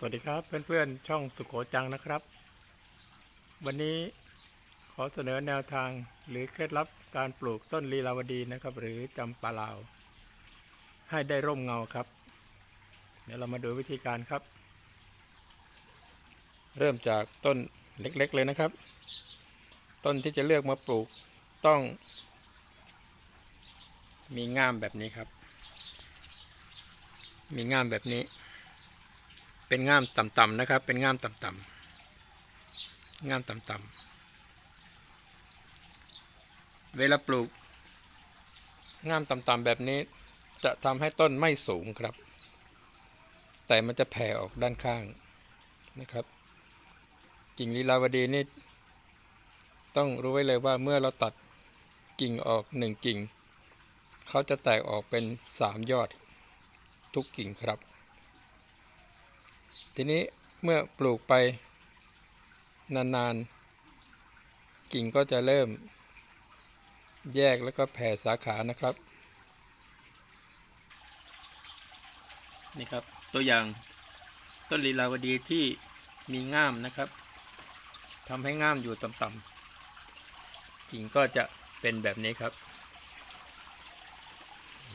สวัสดีครับเพื่อนๆช่องสุขโขจังนะครับ วันนี้ขอเสนอแนวทางหรือเคล็ดลับการปลูกต้นลีลาวดีนะครับ หรือจำปาลาว ให้ได้ร่มเงาครับ เดี๋ยวเรามาดูวิธีการครับ เริ่มจากต้นเล็กๆเลยนะครับ ต้นที่จะเลือกมาปลูกต้อง มีง่ามแบบนี้ครับ มีง่ามแบบนี้ เป็นง่ามต่ำๆนะครับ เป็นง่ามต่ำๆง่ามต่ำๆเวลาปลูกง่ามต่ำๆแบบนี้จะทำให้ต้นไม่สูงครับ แต่มันจะแผ่ออกด้านข้างนะครับกิ่งลีลาวดีนี่ต้องรู้ไว้เลยว่าเมื่อเราตัดกิ่งออกหนึ่งกิ่ง เขาจะแตกออกเป็นสามยอดทุกกิ่งครับ ทีนี้เมื่อปลูกไปนานๆ กิ่งก็จะเริ่ม แยกแล้วก็แผ่สาขานะครับ นี่ครับตัวอย่างต้นลีลาวดีที่มีง่ามนะครับทำให้ง่ามอยู่ต่ำๆกิ่งก็จะเป็นแบบนี้ครับ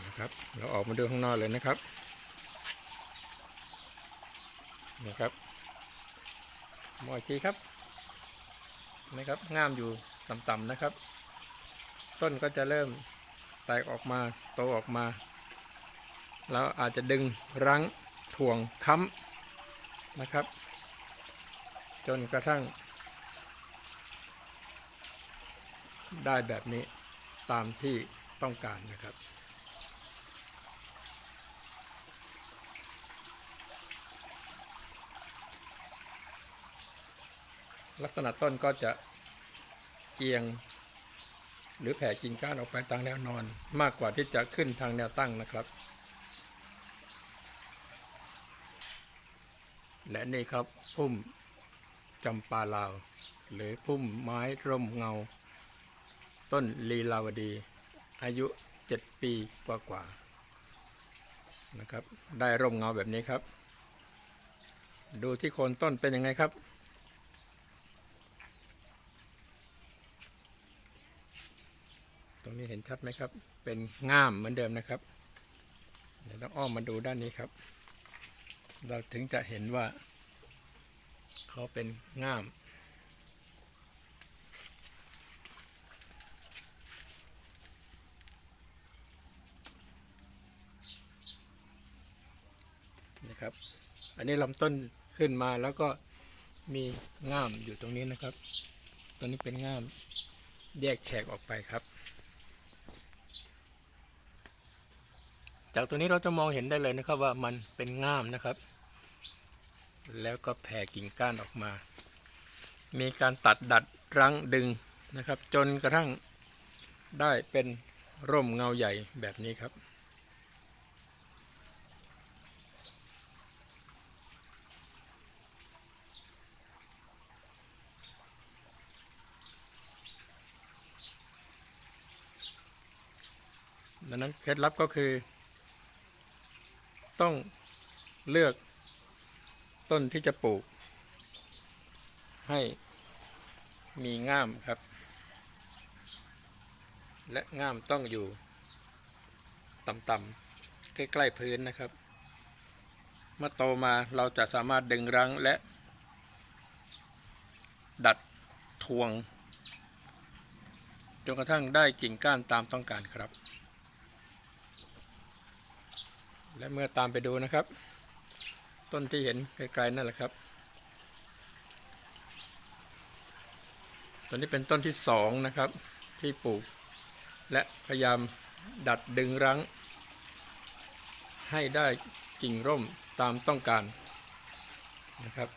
นะครับ เราออกมาดูข้างนอกเลยนะครับ นะครับมองอีกทีครับนะครับง่ามอยู่ต่ำๆนะครับ ต้นก็จะเริ่มแตกออกมาโตออกมา แล้วอาจจะดึงรั้งถ่วงค้ำนะครับ จนกระทั่ง ได้แบบนี้ตามที่ต้องการนะครับ ลักษณะต้นก็จะเอียง หรือแผ่กิ่งก้านออกไปทางแนวนอน มากกว่าที่จะขึ้นทางแนวตั้งนะครับ และนี่ครับพุ่มจำปาลาว หรือพุ่มไม้ร่มเงา ต้นลีลาวดี อายุ 7 ปีกว่าๆนะครับ ได้ร่มเงาแบบนี้ครับ ดูที่โคนต้นเป็นยังไงครับ รงนี้เห็นชัดไหมครับ เป็นง่ามเหมือนเดิมนะครับ เดี๋ยวต้องอ้อมมาดูด้านนี้ครับ เราถึงจะเห็นว่า เขาเป็นง่ามนะครับ อันนี้ลำต้นขึ้นมาแล้วก็มีง่ามอยู่ตรงนี้นะครับตัวนี้เป็นง่ามแยกแฉกออกไปครับ จากตัวนี้เราจะมองเห็นได้เลยนะครับว่ามันเป็นง่ามนะครับ แล้วก็แผ่กิ่งก้านออกมา มีการตัดดัดรั้งดึงนะครับ จนกระทั่งได้เป็นร่มเงาใหญ่แบบนี้ครับ ดังนั้นเคล็ดลับก็คือ ต้องเลือกต้นที่จะปลูก ให้มีง่ามครับ และง่ามต้องอยู่ต่ำๆใกล้ๆพื้นนะครับ เมื่อโตมาเราจะสามารถดึงรั้งและ ดัดทวงจนกระทั่งได้กิ่งก้านตามต้องการครับ และเมื่อตามไปดูนะครับ ต้นที่เห็นไกลๆนั่นแหละครับต้นนี้เป็นต้นที่สองนะครับที่ปลูก และพยายามดัดดึงรั้ง ให้ได้กิ่งร่มตามต้องการนะครับ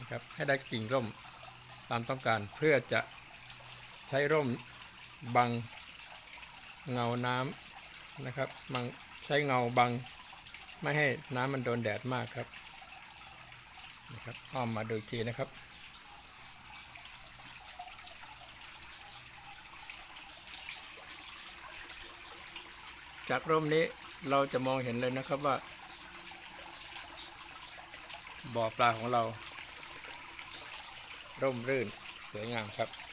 นะครับให้ได้กิ่งร่มตามต้องการเพื่อจะใช้ร่ม บังเงาน้ำนะครับบังใช้เงาบังไม่ให้น้ำมันโดนแดดมากครับนะครับอ้อมมาดูอีกทีนะครับจากร่มนี้เราจะมองเห็นเลยนะครับว่า บ่อปลาของเรา ร่มรื่นสวยงามครับ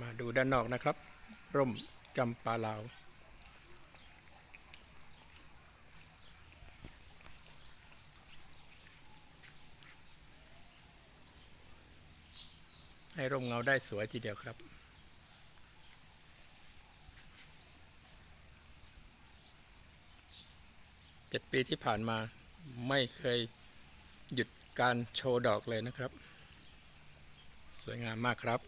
มาดูด้านนอกนะครับ ร่มจำปาลาว ให้ร่มเงาได้สวยทีเดียวครับเจ็ดปีที่ผ่านมาไม่เคยหยุดการโชว์ดอกเลยนะครับ สวยงามมากครับ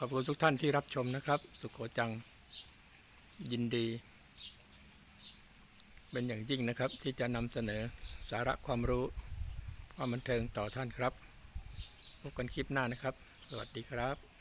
ขอบคุณทุกท่านที่รับชมนะครับ สุขโขจังยินดี เป็นอย่างยิ่งนะครับ ที่จะนำเสนอสาระความรู้ ความบันเทิงต่อท่านครับพบกันคลิปหน้านะครับ สวัสดีครับ